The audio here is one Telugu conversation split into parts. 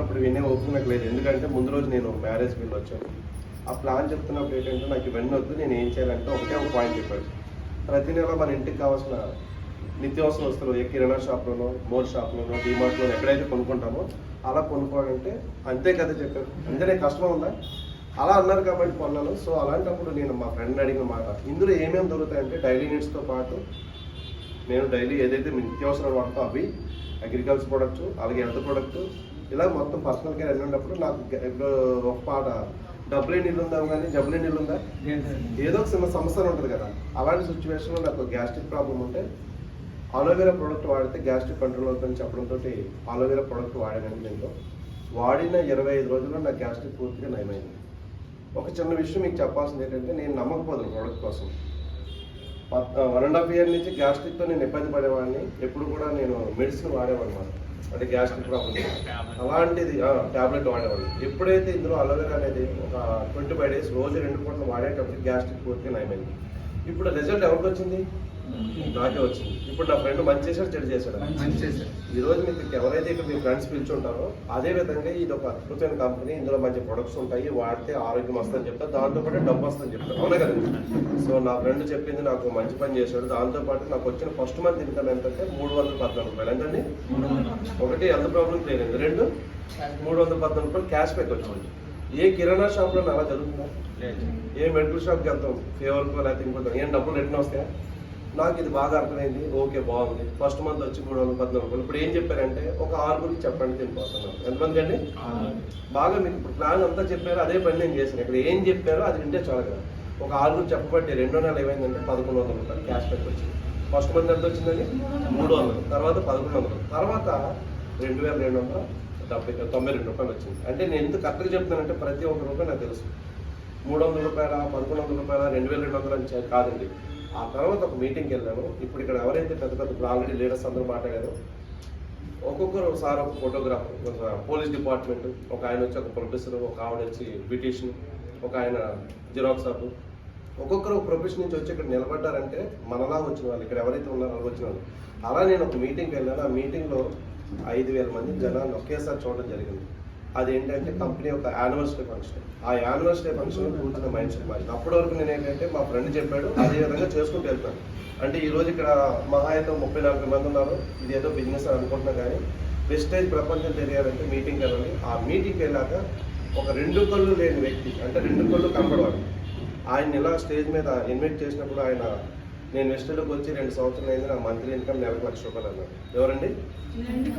చెప్తున్నప్పుడు వినే ఓపిక నాకు లేదు. ఎందుకంటే ముందు రోజు నేను మ్యారేజ్కి బిల్ వచ్చాను ఆ ప్లాన్ చెప్తున్నప్పుడు ఏంటంటే నాకు ఇవన్నీ వద్దు నేను ఏం చేయాలంటే ఒకటే ఒక పాయింట్ చెప్పాడు. ప్రతి నెల మన ఇంటికి కావాల్సిన నిత్యావసర వస్తువులు ఏ కిరాణా షాప్లోనో మోర్ షాప్లోనో డిమార్ట్లోనో ఎక్కడైతే కొనుక్కుంటామో అలా కొనుక్కోవాలంటే అంతే కదా చెప్పారు. అంతేనే కష్టం ఉందా? అలా అన్నారు కాబట్టి కొన్నాను. సో అలాంటప్పుడు నేను మా ఫ్రెండ్ అడిగిన మాట ఇందులో ఏమేమి దొరుకుతాయంటే డైలీ నీడ్స్తో పాటు నేను డైలీ ఏదైతే నిత్యావసరాలు వాడతాం అవి అగ్రికల్చర్ ప్రొడక్ట్స్ అలాగే హెల్త్ ప్రొడక్ట్ ఇలా మొత్తం పర్సనల్ కేర్ అన్ని ఉన్నప్పుడు నాకు ఒక పాట డబ్బులే నీళ్ళు ఉందా కానీ జబ్బులే నీళ్ళు ఉందా ఏదో ఒక చిన్న సమస్య ఉంటుంది కదా. అలాంటి సిచ్యువేషన్లో నాకు గ్యాస్ట్రిక్ ప్రాబ్లం ఉంటే ఆలోవేరా ప్రోడక్ట్ వాడితే గ్యాస్ట్రిక్ కంట్రోల్ అవుతుందని చెప్పడంతో ఆలోవేరా ప్రోడక్ట్ వాడాను దీంట్లో వాడిన ఇరవై ఐదు రోజుల్లో నా గ్యాస్ట్రిక్ పూర్తిగా నయమైంది. ఒక చిన్న విషయం మీకు చెప్పాల్సింది ఏంటంటే నేను నమ్మకపోదును ప్రోడక్ట్ కోసం. వన్ అండ్ హాఫ్ ఇయర్ నుంచి గ్యాస్ట్రిక్తో నేను ఇబ్బంది పడేవాడిని. ఎప్పుడు కూడా నేను మెడిసిన్ వాడేవాడిని. అంటే గ్యాస్ట్రిక్ ప్రాబ్లమ్ అలాంటిది ట్యాబ్లెట్ వాడేవాళ్ళు. ఎప్పుడైతే ఇందులో అలోవెరా అనేది ఒక ట్వంటీ ఫైవ్ డేస్ రోజు రెండు పూటలు వాడేటప్పుడు గ్యాస్ట్రిక్ పూర్తిగా నయమైంది. ఇప్పుడు రిజల్ట్ ఎవరికి వచ్చింది? నాకే వచ్చింది. ఇప్పుడు నా ఫ్రెండ్ మంచి చేశాడు చెడు చేశాడు. ఈ రోజు మీకు ఎవరైతే ఇక్కడ మీ ఫ్రెండ్స్ పిలుచుంటారో అదే విధంగా ఇది ఒక అద్భుతమైన కంపెనీ ఇందులో మంచి ప్రొడక్ట్స్ ఉంటాయి. వాడితే ఆరోగ్యం వస్తుందని చెప్తారు. దాంతో పాటు డబ్బు వస్తుందని చెప్తారు. అవునా కదండి సో నా ఫ్రెండ్ చెప్పింది నాకు మంచి పని చేశాడు. దాంతో పాటు నాకు వచ్చిన ఫస్ట్ మంత్ ఇన్కమ్ ఎంతంటే మూడు వందల పద్నాలుగు రూపాయలు. ఎంతండి? ఒకటి హెల్త్ ప్రాబ్లం క్లియర్ అయింది? రెండు? మూడు వందల పద్నాలుగు రూపాయలు క్యాష్ బ్యాక్ వచ్చింది. ఏ కిరాణా షాప్లో అలా జరుగుతుందా? ఏ మెడికల్ షాప్కి వెళ్తాం? ఫేవర్కో లేకపోతే ఇంకోటి ఏం డబ్బులు రిటర్న్ వస్తాయా? నాకు ఇది బాగా అర్థమైంది. ఓకే బాగుంది. ఫస్ట్ మంత్ వచ్చి మూడు వందల పద్నాలుగు రూపాయలు. ఇప్పుడు ఏం చెప్పారంటే ఒక ఆరుగురికి చెప్పండి తినిపోతున్నాను ఎంతమంది అండి? బాగా మీకు ఇప్పుడు ప్లాన్ అంతా చెప్పారు అదే పని నేను చేశాను. ఇక్కడ ఏం చెప్పారో అది వింటే చాలు కదా. ఒక ఆరుగురు చెప్పబట్టి రెండో నెల ఏమైందంటే పదకొండు వందల రూపాయలు క్యాష్ బ్యాక్ వచ్చింది. ఫస్ట్ మంత్ ఎంత వచ్చిందండి? మూడు వందలు. తర్వాత పదకొండు వందలు. తర్వాత రెండు వేల రెండు వందల డెబ్బై తొంభై రెండు రూపాయలు వచ్చింది. అంటే నేను ఎందుకు కరెక్ట్గా చెప్తున్నానంటే ప్రతి ఒక్క రూపాయి నాకు తెలుసు. మూడు వందల రూపాయల పదకొండు వందల రూపాయల రెండు వేల రెండు వందలు కాదండి. ఆ తర్వాత ఒక మీటింగ్కి వెళ్ళాను. ఇప్పుడు ఇక్కడ ఎవరైతే పెద్ద పెద్ద ఇప్పుడు ఆల్రెడీ లీడర్స్ అందరూ మాట్లాడారు ఒక్కొక్కరు ఒకసారి ఒక ఫోటోగ్రాఫర్ ఒక పోలీస్ డిపార్ట్మెంట్ ఒక ఆయన వచ్చి ఒక ప్రొఫెసర్ ఒక ఆవిడ వచ్చి బ్యూటీషియన్ ఒక ఆయన జిరాక్స్ షాపు ఒక్కొక్కరు ఒక ప్రొఫెషన్ నుంచి వచ్చి ఇక్కడ నిలబడ్డారంటే మనలా వచ్చిన వాళ్ళు ఇక్కడ ఎవరైతే ఉన్నారో అలా వచ్చిన వాళ్ళు. అలా నేను ఒక మీటింగ్కి వెళ్ళాను. ఆ మీటింగ్లో ఐదు వేల మంది జనాన్ని ఒకేసారి చూడడం జరిగింది. అదేంటంటే కంపెనీ యొక్క యానివర్సరీ ఫంక్షన్ ఆ యానివర్సరీ ఫంక్షన్ కూర్చున్న మైండ్ సెట్ మారింది అప్పటి వరకు నేను ఏంటంటే మా ఫ్రెండ్ చెప్పాడు అదే విధంగా చేసుకుంటూ వెళ్తాను. అంటే ఈరోజు ఇక్కడ మహా అయితే ముప్పై నలభై మంది ఉన్నారు. ఇది ఏదో బిజినెస్ అని అనుకుంటున్నా కానీ వెస్టేజ్ ప్రపంచం తెలియాలంటే మీటింగ్కి వెళ్ళాలి. ఆ మీటింగ్కి వెళ్ళాక ఒక రెండు కళ్ళు లేని వ్యక్తి అంటే రెండు కళ్ళు కనపడవాలి. ఆయన ఇలా స్టేజ్ మీద ఇన్వైట్ చేసినప్పుడు ఆయన నేను వెస్టేజ్లోకి వచ్చి రెండు సంవత్సరాలు అయింది నా మంత్లీ ఇన్కమ్ నెలకు లక్ష రూపాయలు అన్నారు ఎవరండి? రెండు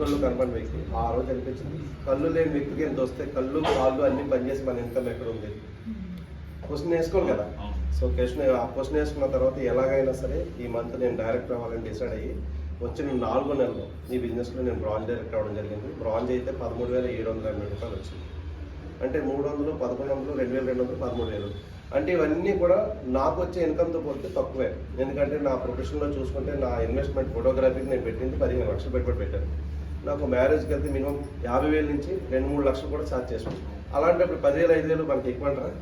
కళ్ళు కనపడిన వ్యక్తి. ఆ రోజు అనిపించింది. కళ్ళు లేని వ్యక్తికి ఎంత వస్తే కళ్ళు కాళ్ళు అన్ని పనిచేసి మన ఇన్కమ్ ఎక్కడ ఉంది? క్వశ్చన్ వేసుకోవాలి కదా? సో క్వశ్చన్ ఆ క్వశ్చన్ వేసుకున్న తర్వాత ఎలాగైనా సరే ఈ మంత్ నేను డైరెక్ట్ అవ్వాలని డిసైడ్ అయ్యి వచ్చిన నాలుగో నెలలో ఈ బిజినెస్లో నేను బ్రాంజ్ డైరెక్ట్ అవ్వడం జరిగింది. బ్రాంజ్ అయితే పదమూడు వేల ఏడు వందల ఎనభై రూపాయలు వచ్చింది. అంటే మూడు వందలు పదకొండు వందలు రెండు వేల రెండు వందలు పదమూడు వేలు. అంటే ఇవన్నీ కూడా నాకు వచ్చే ఇన్కమ్తో పోతే తక్కువే. ఎందుకంటే నా ప్రొఫెషన్లో చూసుకుంటే నా ఇన్వెస్ట్మెంట్ ఫోటోగ్రఫీకి నేను పెట్టింది పదిహేను లక్షలు పెట్టుబడి పెట్టాను. నాకు మ్యారేజ్కి అయితే మినిమం యాభై వేల నుంచి రెండు మూడు లక్షలు కూడా ఛార్జ్ చేసుకుంటాను అలాంటప్పుడు పదివేలు ఐదు వేలు మనకి ఎక్కువ అంటారా?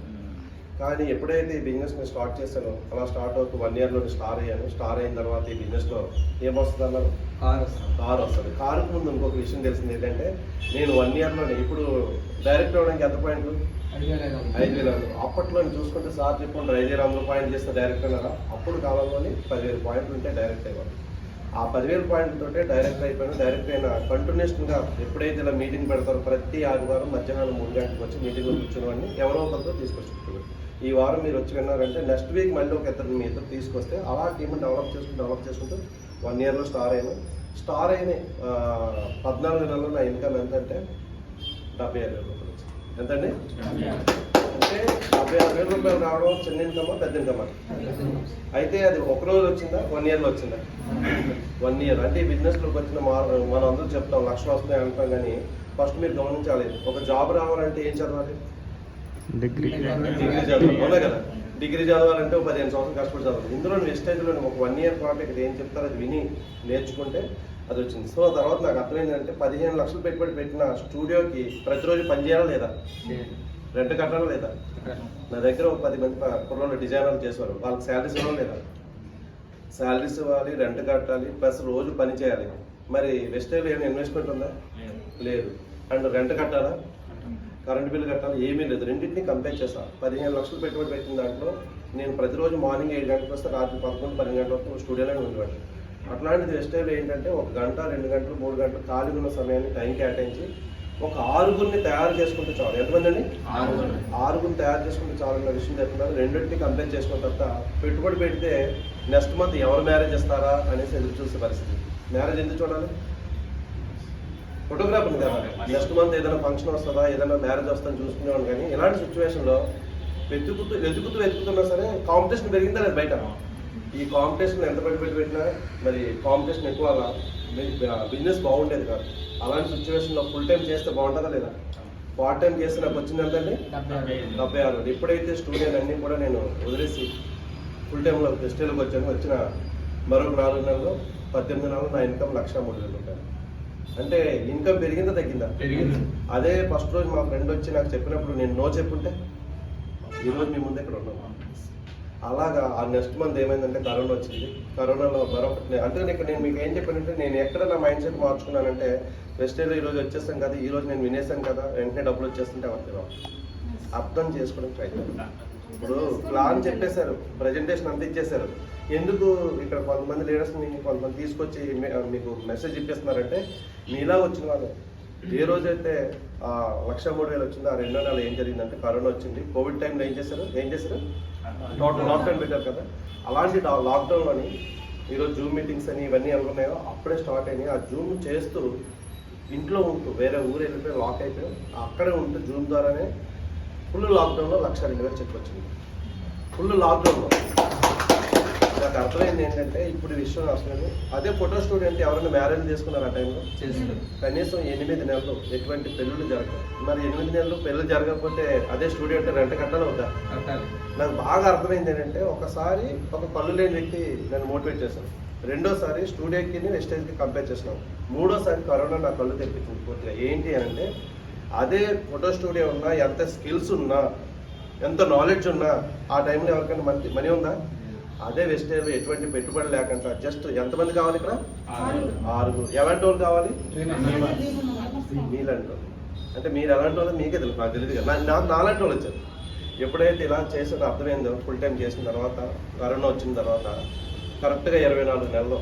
కానీ ఎప్పుడైతే ఈ బిజినెస్ నేను స్టార్ట్ చేశానో అలా స్టార్ట్ అవుతూ వన్ ఇయర్లో స్టార్ అయ్యాను. స్టార్ అయిన తర్వాత ఈ బిజినెస్లో ఏమొస్తుంది అన్నారు కారు వస్తుంది. కారుకు ముందు ఇంకొక విషయం తెలిసింది ఏంటంటే నేను వన్ ఇయర్లోనే ఇప్పుడు డైరెక్ట్ అవ్వడానికి ఎంత పాయింట్లు ఐదు వేల అప్పట్లో చూసుకుంటే సార్ చెప్పండి ఐదు వేల వందల పాయింట్ చేస్తే డైరెక్ట్ అయినారా అప్పుడు కాలంలోని పదివేల పాయింట్లు ఉంటే డైరెక్ట్ అయ్యాను ఆ పదివేల పాయింట్లతో డైరెక్ట్ అయిపోయినా డైరెక్ట్ అయిన కంటిన్యూస్గా ఎప్పుడైతే ఇలా మీటింగ్ పెడతారో ప్రతి ఆదివారం మధ్యాహ్నం మూడు గంటలకు వచ్చి మీటింగ్లో కూర్చున్నవాడిని ఎవరో ఒకరితో తీసుకొచ్చుకుంటున్నారు. ఈ వారం మీరు వచ్చి విన్నారంటే నెక్స్ట్ వీక్ మళ్ళీ ఒక ఇద్దరు మీ ఇద్దరు తీసుకొస్తే అలా టీమ్ డెవలప్ చేసుకుంటూ డెవలప్ చేసుకుంటూ వన్ ఇయర్లో స్టార్ అయ్యాను స్టార్ అయిన పద్నాలుగు నెలల్లో నా ఇన్కమ్ ఎంత అంటే డెబ్బై ఆరు వేల రూపాయలు వచ్చింది. ఎంతండి? అంటే డెబ్బై ఆరు వేల రూపాయలు రావడం చిన్న ఇన్కమా పెద్ద ఇన్కమా? అయితే అది ఒక రోజు వచ్చిందా? వన్ ఇయర్లో వచ్చిందా? One year. అంటే ఈ బిజినెస్లోకి వచ్చిన మార్ మనం అందరూ చెప్తాం లక్షలు వస్తున్నాయి అంటాం కానీ ఫస్ట్ మీరు గమనించాలి ఒక జాబ్ రావాలంటే ఏం చదవాలి? డిగ్రీ. డిగ్రీ చదవాలి. అవునా కదా? డిగ్రీ చదవాలంటే ఒక పదిహేను సంవత్సరాలు కష్టపడి చదవాలి. ఇందులో వెస్టేజ్లో ఒక వన్ ఇయర్ ఇక్కడ ఏం చెప్తారో అది విని నేర్చుకుంటే అది వచ్చింది. సో తర్వాత నాకు అర్థమైందంటే పదిహేను లక్షలు పెట్టుబడి పెట్టిన స్టూడియోకి ప్రతిరోజు పని చేయాలా లేదా? రెంట్ కట్టాలా లేదా? నా దగ్గర ఒక పది మంది కుర్రోళ్ళు డిజైనర్లు చేసేవారు. వాళ్ళకి శాలరీస్ ఇవ్వాలి లేదా? శాలరీస్ ఇవ్వాలి రెంట్ కట్టాలి ప్లస్ రోజు పని చేయాలి. మరి వెస్టేజ్లో ఏమైనా ఇన్వెస్ట్మెంట్ ఉందా? లేదు. అండ్ రెంట్ కట్టాలా? కరెంట్ బిల్ కట్టాలి ఏమీ లేదు. రెండింటిని కంపేర్ చేసా పదిహేను లక్షలు పెట్టుబడి పెట్టిన దాంట్లో నేను ప్రతిరోజు మార్నింగ్ ఏడు గంటలకు వస్తే రాత్రి పదకొండు పన్నెండు గంటల వరకు స్టూడియోలోనే ఉండేవాడిని. అట్లాంటిది వెస్టైల్ ఏంటంటే ఒక గంట రెండు గంటలు మూడు గంటలు ఖాళీగా ఉన్న సమయాన్ని టైం కేటాయించి ఒక ఆరుగురిని తయారు చేసుకుంటే చాలు. ఎంతమంది అండి? ఆరుగురిని తయారు చేసుకుంటే చాలు అన్న విషయం చెప్తున్నారు. రెండింటిని కంప్లైంట్ చేసుకున్న తర్వాత పెట్టుబడి పెడితే నెక్స్ట్ మంత్ ఎవరు మ్యారేజ్ ఇస్తారా అనేసి ఎదురు చూసే పరిస్థితి. మ్యారేజ్ ఎందుకు చూడాలి? ఫోటోగ్రాఫర్ కదా. నెక్స్ట్ మంత్ ఏదైనా ఫంక్షన్ వస్తుందా ఏదైనా మ్యారేజ్ వస్తుందని చూసుకునేవాడు కానీ ఇలాంటి సిచ్యువేషన్లో వెతుకుతూ వెతుకుతూ వెతుకుతున్నా సరే కాంపిటీషన్ పెరిగిందా లేదు బయట? ఈ కాంపిటీషన్ ఎంత పెట్టి పెట్టినా మరి కాంపిటీషన్ ఎక్కువ అలా బిజినెస్ బాగుండేది కాదు. అలాంటి సిచ్యువేషన్లో ఫుల్ టైం చేస్తే బాగుంటుందా లేదా? పార్ట్ టైం చేస్తే నాకు వచ్చింది ఎంతండి డెబ్బై ఆరు. ఎప్పుడైతే స్టూడియో అన్నీ కూడా నేను వదిలేసి ఫుల్ టైంలో ఫెస్టివల్కి వచ్చాను. వచ్చిన మరొక నాలుగు నెలలు పద్దెనిమిది నెలలు నా ఇన్కమ్ లక్ష మూడు వేలు రూపాయలు అంటే ఇన్కమ్ పెరిగిందా తగ్గిందా? పెరిగింది. అదే ఫస్ట్ రోజు మా ఫ్రెండ్ వచ్చి నాకు చెప్పినప్పుడు నేను నో చెప్పుంటే ఈరోజు మీ ముందు ఇక్కడ ఉన్నాను అలాగా ఆ నెక్స్ట్ మంత్ ఏమైందంటే కరోనా వచ్చింది. కరోనాలో మరొకటి అంటే ఇక్కడ నేను మీకు ఏం చెప్పానంటే నేను ఎక్కడ నా మైండ్ సెట్ మార్చుకున్నానంటే వెస్టేలో ఈ రోజు వచ్చేస్తాం కదా ఈ రోజు నేను వినేసాను కదా వెంటనే డబ్బులు వచ్చేస్తుంటే రావు. అర్థం చేసుకోవడం ట్రై చేయాలి ఇప్పుడు ప్లాన్ చెప్పేశారు. ప్రజెంటేషన్ అంత ఇచ్చేశారు. ఎందుకు ఇక్కడ కొంతమంది లీడర్స్ని కొంతమంది తీసుకొచ్చి మీకు మెసేజ్ ఇప్పిస్తున్నారంటే మీలా వచ్చిన వాళ్ళు. ఏ రోజైతే ఆ లక్ష మూడు వేలు వచ్చిందో ఆ రెండో నెల ఏం జరిగిందంటే కరోనా వచ్చింది. కోవిడ్ టైంలో ఏం చేశారు? ఏం చేశారు? టోటల్ లాక్డౌన్ పెట్టారు కదా. అలాంటి లాక్డౌన్లోని ఈరోజు జూమ్ మీటింగ్స్ అని ఇవన్నీ అనుకున్నాయో అప్పుడే స్టార్ట్ అయినాయి. ఆ జూమ్ చేస్తూ ఇంట్లో ఉంటూ వేరే ఊరు వెళ్ళిపోయి లాక్ అయిపోయి అక్కడే ఉంటూ జూమ్ ద్వారానే ఫుల్ లాక్డౌన్లో లక్ష రెండు వేలు చెక్ వచ్చింది. ఫుల్ లాక్డౌన్లో. నాకు అర్థమైంది ఏంటంటే ఇప్పుడు విషయం అసలు అదే ఫోటో స్టూడెంట్ ఎవరైనా మ్యారేజ్ చేసుకున్నారు ఆ టైంలో? కనీసం ఎనిమిది నెలలు ఎటువంటి పెళ్ళిళ్ళు జరగవు మరి ఎనిమిది నెలలు పెళ్ళి జరగకపోతే అదే స్టూడియో అంటే రెంట్ కట్టాలి అవుతా నాకు బాగా అర్థమైంది ఏంటంటే ఒకసారి ఒక కళ్ళు లేని వ్యక్తి నన్ను మోటివేట్ చేశాను రెండోసారి స్టూడియోకి వెస్టేజ్కి కంపేర్ చేసినాం. మూడోసారి కరోనా నా కళ్ళు తెప్పించింది పూర్తిగా. ఏంటి అని అంటే అదే ఫోటో స్టూడియో ఉన్నా ఎంత స్కిల్స్ ఉన్నా ఎంత నాలెడ్జ్ ఉన్నా ఆ టైంలో ఎవరికైనా మంచి మనీ ఉందా? అదే వెస్టేజ్ ఎటువంటి పెట్టుబడి లేకుండా జస్ట్ ఎంతమంది కావాలి ఇక్కడ? ఆరుగురు. ఎలాంటి వాళ్ళు కావాలి? మీలాంటి వాళ్ళు అంటే మీరు ఎలాంటి వాళ్ళు మీకే తెలుసు నాకు తెలియదు కదా. నాకు నాలాంటి వాళ్ళు వచ్చారు. ఎప్పుడైతే ఇలా చేసిన అర్థమైందో ఫుల్ టైం చేసిన తర్వాత కరోనా వచ్చిన తర్వాత కరెక్ట్గా ఇరవై నాలుగు నెలల్లో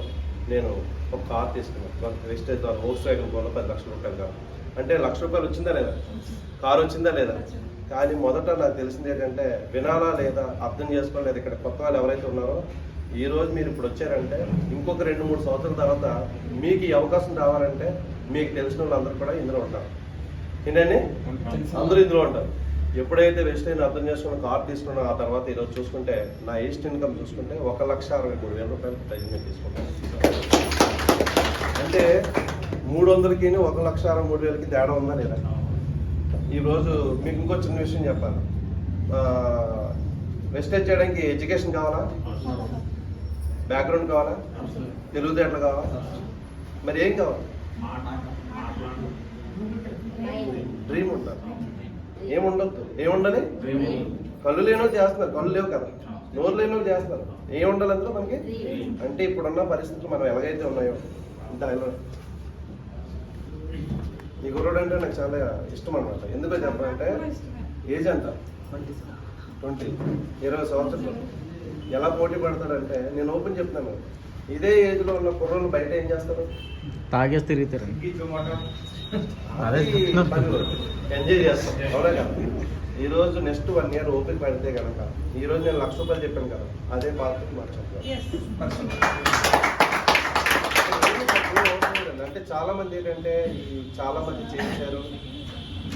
నేను ఒక కార్ తీసుకున్నాను. వెస్టేజ్ ద్వారా హోస్ వ్యాగన్ కూడా పది లక్షల రూపాయలు కాదు. అంటే లక్ష రూపాయలు వచ్చిందా లేదా? కారు వచ్చిందా లేదా? కానీ మొదట నాకు తెలిసింది ఏంటంటే వినాలా లేదా అర్థం చేసుకోవాలి లేదా ఇక్కడ కొత్త వాళ్ళు ఎవరైతే ఉన్నారో. ఈ రోజు మీరు ఇప్పుడు వచ్చారంటే ఇంకొక రెండు మూడు సంవత్సరాల తర్వాత మీకు ఈ అవకాశం రావాలంటే మీకు తెలిసిన వాళ్ళందరూ కూడా ఇందులో ఉంటారు. ఏంటండి? అందరూ ఇందులో ఉంటారు. ఎప్పుడైతే వెస్ట్ అయిన అర్థం చేసుకున్న కార్ తీసుకున్నా ఆ తర్వాత ఈరోజు చూసుకుంటే నా ఈస్ట్ ఇన్కమ్ చూసుకుంటే ఒక లక్ష అరవై మూడు వేల రూపాయలు ప్రజెంట్ తీసుకుంటాను అంటే మూడు వందలకి ఒక లక్ష అరవై మూడు వేలకి తేడా ఉందా లేదా? ఈరోజు మీకు ఇంకో చిన్న విషయం చెప్పాలి. వెస్టేజ్ చేయడానికి ఎడ్యుకేషన్ కావాలా? బ్యాక్గ్రౌండ్ కావాలా? తెలుగుదేటలు కావాలా? మరి ఏం కావాలి? డ్రీమ్ ఉండాలి. ఏముండద్దు ఏముండాలి కళ్ళు లేని వాళ్ళు చేస్తున్నారు. కళ్ళు లేవు కదా. నోరు లేని వాళ్ళు చేస్తున్నారు. ఏం ఉండాలి అందులో మనకి? అంటే ఇప్పుడున్న పరిస్థితులు మనం ఎలాగైతే ఉన్నాయో దానిలో గుర్రుడు అంటే నాకు చాలా ఇష్టం అనమాట ఎందుకో చెప్పాలంటే ఏజ్ ఎంత? ట్వంటీ ఇరవై సంవత్సరాలు. ఎలా పోటీ పడతాడంటే నేను ఓపెన్ చెప్తాను. ఇదే ఏజ్లో ఉన్న కుర్రోళ్ళు బయట ఏం చేస్తారు? తాగేసి పనులు. ఎంజాయ్ చేస్తాం అవునా కదా? ఈ రోజు నెక్స్ట్ వన్ ఇయర్ ఓపిక పడితే కనుక ఈ రోజు నేను లక్ష రూపాయలు చెప్పాను కదా అదే పార్టీకి మార్చాను అంటే చాలా మంది ఏంటంటే చాలా మంది చేశారు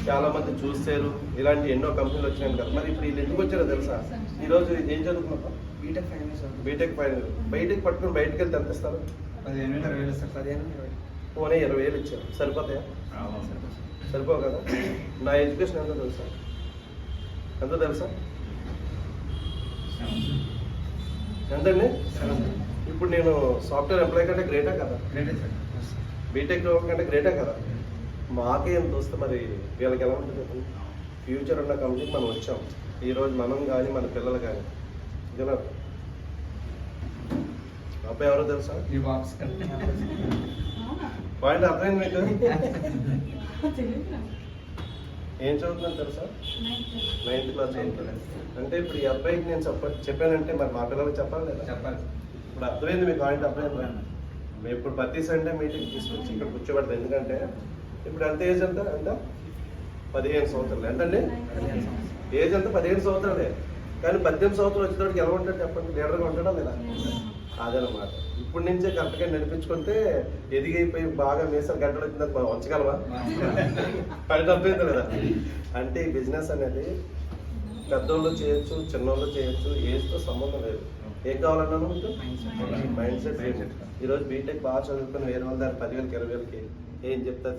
చాలా మంది చూసారు ఇలాంటి ఎన్నో కంపెనీలు వచ్చినాయి కదా. మరి ఇప్పుడు వీళ్ళు ఎందుకు వచ్చారో తెలుసా? ఈ రోజు ఏం చదువుకున్నా బీటెక్ ఫైనల్ బీటెక్ ఫైనల్ బయటకు పట్టుకుని బయటకు వెళ్తే ఎంత ఇస్తారు? పోనీ ఇరవై వేలు ఇచ్చారు. సరిపోతాయా? సరిపోవు కదా? నా ఎడ్యుకేషన్ ఎంతో తెలుసా? ఎంతో తెలుసా? ఎంతండి? ఇప్పుడు నేను సాఫ్ట్వేర్ ఎంప్లాయ్ కంటే గ్రేటా కదా. గ్రేట్ సార్ బీటెక్ కంటే గ్రేటా కదా. మాకే ఎంత వస్తే మరి వీళ్ళకి ఎలా ఉంటుంది? చెప్పండి ఫ్యూచర్ ఉన్న కంపెనీకి మనం వచ్చాం. ఈరోజు మనం కానీ మన పిల్లలు కానీ ఇదేనా? అబ్బాయి ఎవరో తెలుసా? ఈ బాక్స్ పాయింట్ అర్థమైంది మీకు? ఏం చదువుతున్నాను తెలుసా? నైన్త్ క్లాస్ చదువుతున్నాను అంటే ఇప్పుడు ఈ అబ్బాయికి నేను చెప్ప చెప్పానంటే మరి మా పిల్లలకి చెప్పాలి లేదా చెప్పాలి. ఇప్పుడు అర్థమైంది మీకు పాయింట్ అర్థమైంది? మేము ఇప్పుడు ప్రతి సండే మీటింగ్ తీసుకొచ్చి ఇక్కడ కూర్చోబెడతాం. ఎందుకంటే ఇప్పుడు ఎంత ఏజ్ ఎంత ఎంత? పదిహేను సంవత్సరాలు. ఎంతండి? ఏజ్ ఎంత పదిహేను సంవత్సరాలే. కానీ పద్దెనిమిది సంవత్సరాలు వచ్చేటప్పటికి ఎలా ఉంటాడు చెప్పండి? లీడర్గా ఉంటాడా లేదా? అదనమాట. ఇప్పటి నుంచే కరెక్ట్గా నడిపించుకుంటే ఎదిగైపోయి బాగా మీసాలు గంటలు వచ్చిందని మనం ఉంచగలవా అది తప్పైంది లేదా అంటే ఈ బిజినెస్ అనేది పెద్దోళ్ళు చేయొచ్చు చిన్నోళ్ళు చేయొచ్చు ఏజ్తో సంబంధం లేదు. ఏం కావాలన్నా మీకు మైండ్ సెట్ ఈరోజు బీటెక్ బాగా చదువుకుని వేరే వాళ్ళ దాని పదివేలకి ఇరవై వేలకి ఏం చెప్తారు?